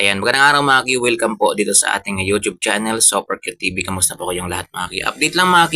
Ayan, magandang araw mga Q. Welcome po dito sa ating YouTube channel, Super Q TV. Kamusta po kayong lahat mga Q? Update lang mga Q.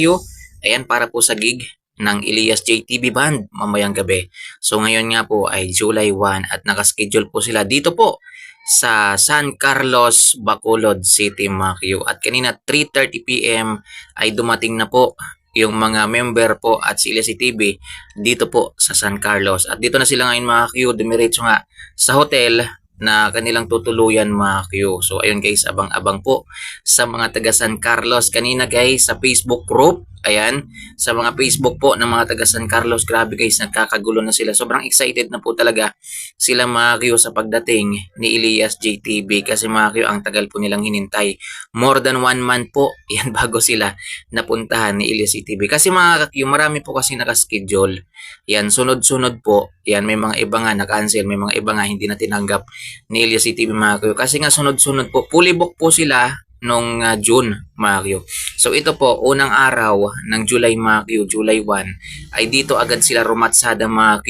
Ayan, para po sa gig ng Elias JTV Band mamayang gabi. So ngayon nga po ay July 1 at nakaschedule po sila dito po sa San Carlos, Bacolod City mga Q. At kanina 3.30pm ay dumating na po yung mga member po at si Elias TV dito po sa San Carlos. At dito na sila ngayon mga Q. Dumiretso nga sa hotel na kanilang tutuluyan mga Q. So ayun guys, abang-abang po sa mga taga San Carlos. Kanina guys sa Facebook group, ayan, sa mga Facebook po ng mga taga San Carlos, grabe guys, nagkakagulo na sila. Sobrang excited na po talaga sila mga Q sa pagdating ni Elias JTV kasi mga Q ang tagal po nilang hinintay. More than one month po, yan bago sila napuntahan ni Elias JTV. Kasi mga Q, marami po kasi nakaschedule. Yan, sunod-sunod po. Yan, may mga iba nga na-cancel, may mga iba nga hindi na tinanggap ni Elias TV mga Q. Kasi nga sunod-sunod po, fully book po sila nung uh, June mga Q. So ito po, unang araw ng July mga July 1, ay dito agad sila rumatsada mga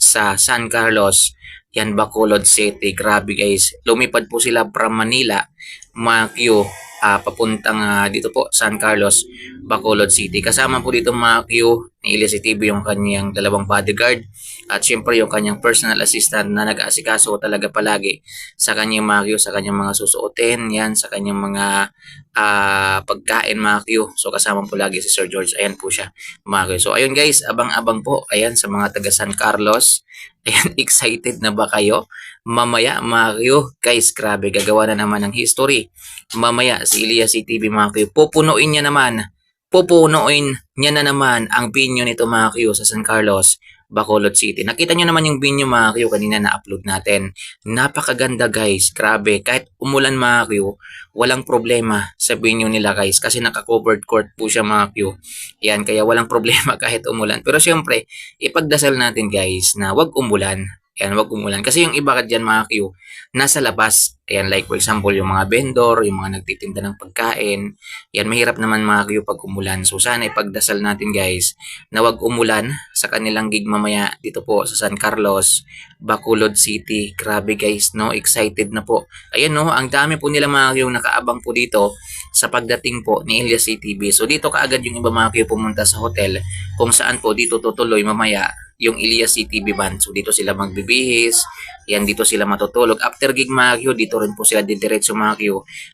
sa San Carlos, yan Bacolod City. Grabe guys, lumipad po sila from Manila mga Q, ah, papuntang ah, dito po San Carlos, Bacolod City. Kasama po dito mga ni Elias TV yung kanyang dalawang bodyguard at syempre yung kanyang personal assistant na nag-aasikaso talaga palagi sa kanyang mga Q, sa kanyang mga susuotin, yan, sa kanyang mga ah, pagkain mga Q. So kasama po lagi si Sir George. Ayan po siya mga Q. So ayun guys, abang-abang po. Ayan sa mga taga San Carlos. Ayan, excited na ba kayo? Mamaya Q, guys, grabe, gagawa na naman ng history. Mamaya si Elias TV mga Q, pupunuin niya naman pupunuin niya na naman ang binyo nito mga Q sa San Carlos, Bacolod City. Nakita niyo naman yung binyo mga Q kanina na-upload natin. Napakaganda guys, grabe. Kahit umulan mga Q, walang problema sa binyo nila guys kasi naka-covered court po siya mga Q. Yan, kaya walang problema kahit umulan. Pero syempre, ipagdasal natin guys na wag umulan. Yan, wag umulan. Kasi yung iba ka dyan mga Q, nasa labas. Ayan, like for example, yung mga vendor, yung mga nagtitinda ng pagkain. Yan, mahirap naman mga Q pag umulan. So sana ipagdasal natin guys na wag umulan sa kanilang gig mamaya dito po sa San Carlos, Bacolod City. Grabe guys, no? Excited na po. Ayan no, ang dami po nila mga Q nakaabang po dito sa pagdating po ni Elias CTV. So dito kaagad yung iba mga Q pumunta sa hotel kung saan po dito tutuloy mamaya yung Elias CTV band. So dito sila magbibihis, yan dito sila matutulog. After gig mga Q, dito rin po sila didiretso mga Q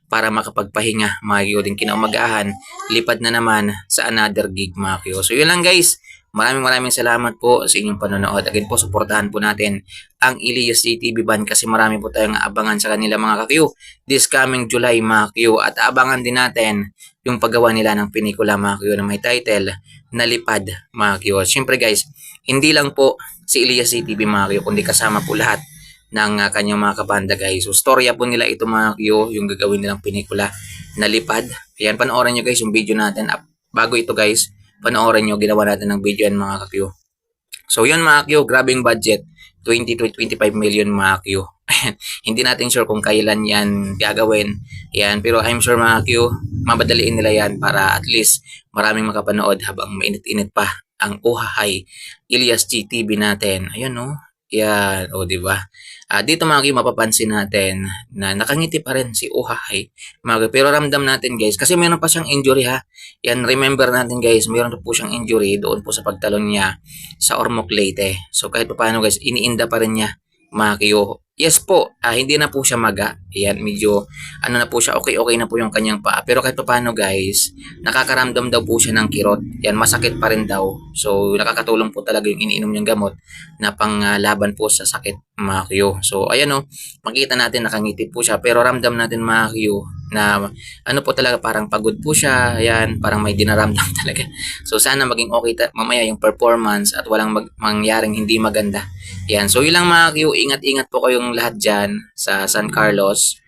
para makapagpahinga mga Q din kinaumagahan. Lipad na naman sa another gig mga Q. So yun lang guys. Maraming maraming salamat po sa inyong panonood. Again po, suportahan po natin ang Elias CTV band kasi marami po tayong abangan sa kanila mga ka-Q this coming July mga Q. At abangan din natin yung paggawa nila ng pelikula mga Q na may title na Lipad mga Q. Siyempre guys, hindi lang po si Elias CTV mga Q kundi kasama po lahat ng uh, kanyang mga kabanda guys. So storya po nila ito mga Q yung gagawin nilang pelikula na Lipad. Ayan, panoorin nyo guys yung video natin. Bago ito guys, panoorin nyo, ginawa natin ng video yan mga ka-Q. So yun mga Q, grabing budget. 20 to 25 million mga Q. Hindi natin sure kung kailan yan gagawin. Yan, pero I'm sure mga Q, mabadaliin nila yan para at least maraming makapanood habang mainit-init pa ang Uhahay Elias GTV natin. Ayan no. Yan, o di ba? Ah, dito mga Q, mapapansin natin na nakangiti pa rin si Uhahay. Mga pero ramdam natin guys, kasi meron pa siyang injury ha. Yan, remember natin guys, meron po siyang injury doon po sa pagtalon niya sa Ormoc Leyte. So kahit pa paano guys, iniinda pa rin niya Q. Yes po, ah, hindi na po siya maga. Ayan, medyo ano na po siya, okay-okay na po yung kanyang paa. Pero kahit pa paano guys, nakakaramdam daw po siya ng kirot. Yan, masakit pa rin daw. So nakakatulong po talaga yung iniinom niyang gamot na panglaban po sa sakit Q. So ayan o, makita natin nakangiti po siya. Pero ramdam natin Q na ano po talaga parang pagod po siya. Ayan, parang may dinaramdam talaga. So sana maging okay ta- mamaya yung performance at walang mag- mangyaring hindi maganda. Ayan, so yun lang mga Q, ingat-ingat po kayong lahat dyan sa San Carlos.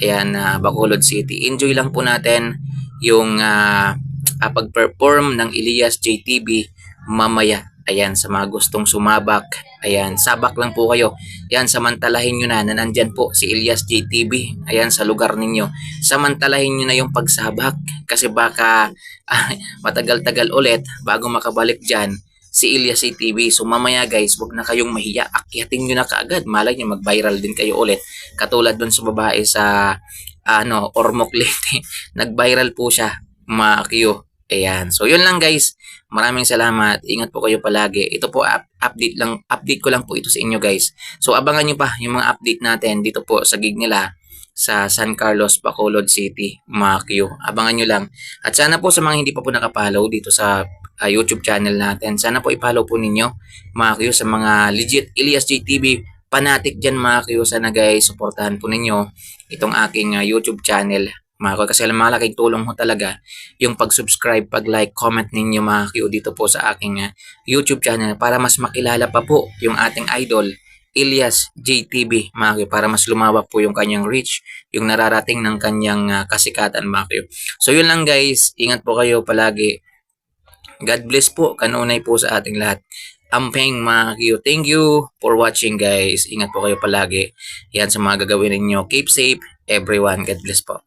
Ayan, uh, Bacolod City. Enjoy lang po natin yung uh, uh, pag-perform ng Elias JTV mamaya. Ayan, sa mga gustong sumabak. Ayan, sabak lang po kayo. Ayan, samantalahin nyo na na nandyan po si Elias JTV. Ayan, sa lugar ninyo. Samantalahin nyo na yung pagsabak. Kasi baka ah, matagal-tagal ulit bago makabalik dyan si Ilyas TV. So mamaya guys, wag na kayong mahiya. Akyatin nyo na kaagad. Malay nyo mag-viral din kayo ulit. Katulad dun sa babae sa ano, Ormoc Leyte. Nag-viral po siya, mga. Ayan. So yun lang guys. Maraming salamat. Ingat po kayo palagi. Ito po up- update lang update ko lang po ito sa inyo guys. So abangan nyo pa yung mga update natin dito po sa gig nila sa San Carlos, Bacolod City, Q. Abangan nyo lang. At sana po sa mga hindi pa po nakapollow dito sa ah, YouTube channel natin, sana po i-follow po ninyo, Q, sa mga legit Elias JTV fanatic dyan, mga. Sana guys, supportahan po ninyo itong aking ah, YouTube channel. Mga Q, kasi malaking tulong ho talaga yung pag-subscribe, pag-like, comment ninyo mga Q dito po sa aking ah, YouTube channel para mas makilala pa po yung ating idol Elias mga Q, para mas lumawak po yung kanyang reach, yung nararating ng kanyang ah, kasikatan Q. So yun lang guys, ingat po kayo palagi. God bless po, kanunay po sa ating lahat. Ampeng Q. Thank you for watching guys. Ingat po kayo palagi. Yan sa mga gagawin ninyo. Keep safe everyone. God bless po.